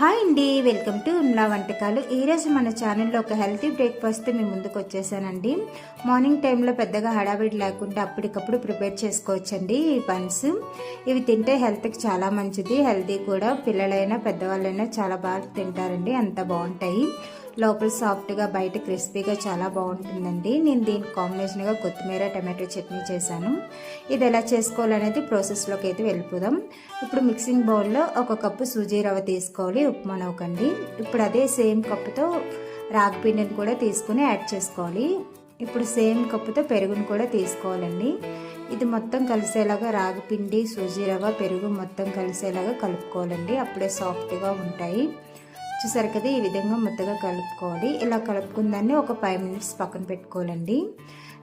Hi అండి welcome to ఉమ్లా వంటకాలు. ఈరోజు మన ఛానల్లో ఒక హెల్తీ బ్రేక్ఫాస్ట్ మీ ముందుకు వచ్చేసానండి. మార్నింగ్ టైంలో పెద్దగా హడావిడి లేకుండా అప్పటికప్పుడు ప్రిపేర్ చేసుకోవచ్చండి ఈ బన్స్ ఇవి తింటే హెల్త్కి చాలా మంచిది హెల్తీ కూడా. పిల్లలైనా పెద్దవాళ్ళైనా చాలా బాగా తింటారండి అంత బాగుంటాయి. లోపల సాఫ్ట్గా బయట క్రిస్పీగా చాలా బాగుంటుందండి. నేను దీనికి కాంబినేషన్గా కొత్తిమీర టమాటో చట్నీ చేశాను. ఇది ఎలా చేసుకోవాలనేది ప్రాసెస్లోకి అయితే వెళ్ళిపోదాం. ఇప్పుడు మిక్సింగ్ బౌల్లో ఒక కప్పు సూజీ రవ్వ తీసుకోవాలి ఉప్మా నవ్వకండి. ఇప్పుడు అదే సేమ్ కప్పుతో రాగి పిండిని కూడా తీసుకుని యాడ్ చేసుకోవాలి. ఇప్పుడు సేమ్ కప్పుతో పెరుగును కూడా తీసుకోవాలండి. ఇది మొత్తం కలిసేలాగా రాగి పిండి సూజీ రవ్వ పెరుగు మొత్తం కలిసేలాగా కలుపుకోవాలండి. అప్పుడే సాఫ్ట్గా ఉంటాయి. చూసారు కదా ఈ విధంగా ముద్దగా కలుపుకోవాలి. ఇలా కలుపుకున్న దాన్ని ఒక ఫైవ్ మినిట్స్ పక్కన పెట్టుకోవాలండి.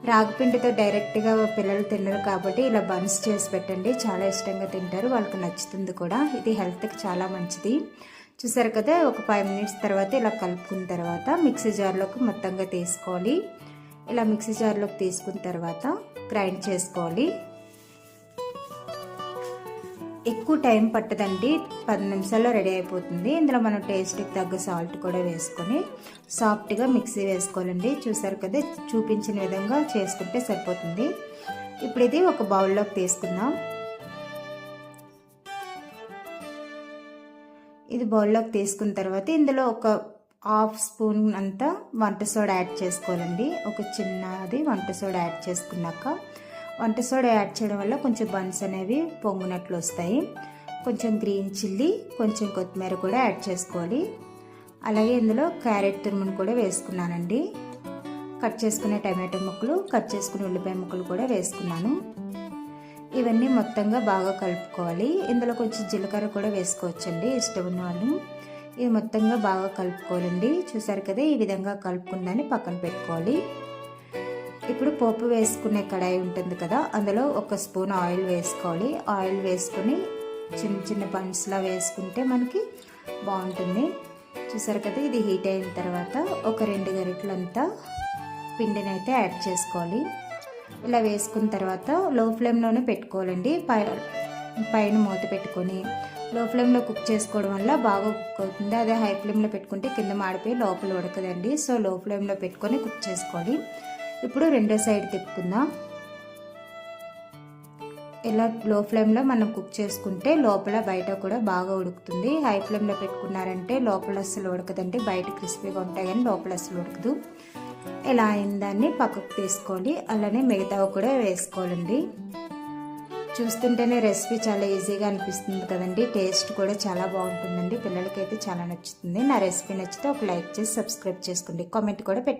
రాగిపిండితో డైరెక్ట్గా పిల్లలు తినరు కాబట్టి ఇలా బన్స్ చేసి పెట్టండి. చాలా ఇష్టంగా తింటారు వాళ్ళకి నచ్చుతుంది కూడా. ఇది హెల్త్కి చాలా మంచిది. చూసారు కదా ఒక ఫైవ్ మినిట్స్ తర్వాత ఇలా కలుపుకున్న తర్వాత మిక్సీ జార్లోకి మొత్తంగా తీసుకోవాలి. ఇలా మిక్సీ జార్లోకి తీసుకున్న తర్వాత గ్రైండ్ చేసుకోవాలి. ఎక్కువ టైం పట్టదండి. పది నిమిషాల్లో రెడీ అయిపోతుంది. ఇందులో మనం టేస్ట్కి తగ్గ సాల్ట్ కూడా వేసుకొని సాఫ్ట్గా మిక్సీ వేసుకోవాలండి. చూసారు కదా చూపించిన విధంగా చేసుకుంటే సరిపోతుంది. ఇప్పుడు ఇది ఒక బౌల్లోకి తీసుకుందాం. ఇది బౌల్లోకి తీసుకున్న తర్వాత ఇందులో ఒక హాఫ్ స్పూన్ అంతా వంట సోడా యాడ్ చేసుకోవాలండి. ఒక చిన్నది వంట సోడా యాడ్ చేసుకున్నాక వంట సోడా యాడ్ చేయడం వల్ల కొంచెం బన్స్ అనేవి పొంగునట్లు వస్తాయి. కొంచెం గ్రీన్ చిల్లీ కొంచెం కొత్తిమీర కూడా యాడ్ చేసుకోవాలి. అలాగే ఇందులో క్యారెట్ తురుమును కూడా వేసుకున్నానండి. కట్ చేసుకునే టమాటో ముక్కలు కట్ చేసుకునే ఉల్లిపాయ ముక్కలు కూడా వేసుకున్నాను. ఇవన్నీ మొత్తంగా బాగా కలుపుకోవాలి. ఇందులో కొంచెం జీలకర్ర కూడా వేసుకోవచ్చండి ఇష్టం ఉన్న వాళ్ళు. ఇది మొత్తంగా బాగా కలుపుకోవాలండి. చూసారు కదా ఈ విధంగా కలుపుకుందని పక్కన పెట్టుకోవాలి. ఇప్పుడు పోపు వేసుకునే కడాయి ఉంటుంది కదా అందులో ఒక స్పూన్ ఆయిల్ వేసుకోవాలి. ఆయిల్ వేసుకుని చిన్న చిన్న బన్స్లా వేసుకుంటే మనకి బాగుంటుంది. చూసారు కదా ఇది హీట్ అయిన తర్వాత ఒక రెండు గరిటలంతా పిండిని అయితే యాడ్ చేసుకోవాలి. ఇలా వేసుకున్న తర్వాత లో ఫ్లేమ్లోనే పెట్టుకోవాలండి. పై పైన మూత పెట్టుకొని లో ఫ్లేమ్లో కుక్ చేసుకోవడం వల్ల బాగా కుక్ అవుతుంది. అదే హై ఫ్లేమ్లో పెట్టుకుంటే కింద మాడిపోయి లోపల ఉడకదండి. సో లో ఫ్లేమ్లో పెట్టుకొని కుక్ చేసుకోవాలి. ఇప్పుడు రెండో సైడ్ తిప్పుకుందాం. ఇలా లో ఫ్లేమ్లో మనం కుక్ చేసుకుంటే లోపల బయట కూడా బాగా ఉడుకుతుంది. హై ఫ్లేమ్లో పెట్టుకున్నారంటే లోపల అస్సలు ఉడకదండి. బయట క్రిస్పీగా ఉంటాయి కానీ లోపల అస్సలు ఉడకదు. ఇలా అయిన దాన్ని పక్కకు తీసుకోవాలి. అలానే మిగతావి కూడా వేసుకోవాలండి. చూస్తుంటేనే రెసిపీ చాలా ఈజీగా అనిపిస్తుంది కదండి. టేస్ట్ కూడా చాలా బాగుంటుందండి. పిల్లలకైతే చాలా నచ్చుతుంది. నా రెసిపీ నచ్చితే ఒక లైక్ చేసి సబ్స్క్రైబ్ చేసుకోండి. కామెంట్ కూడా పెట్టి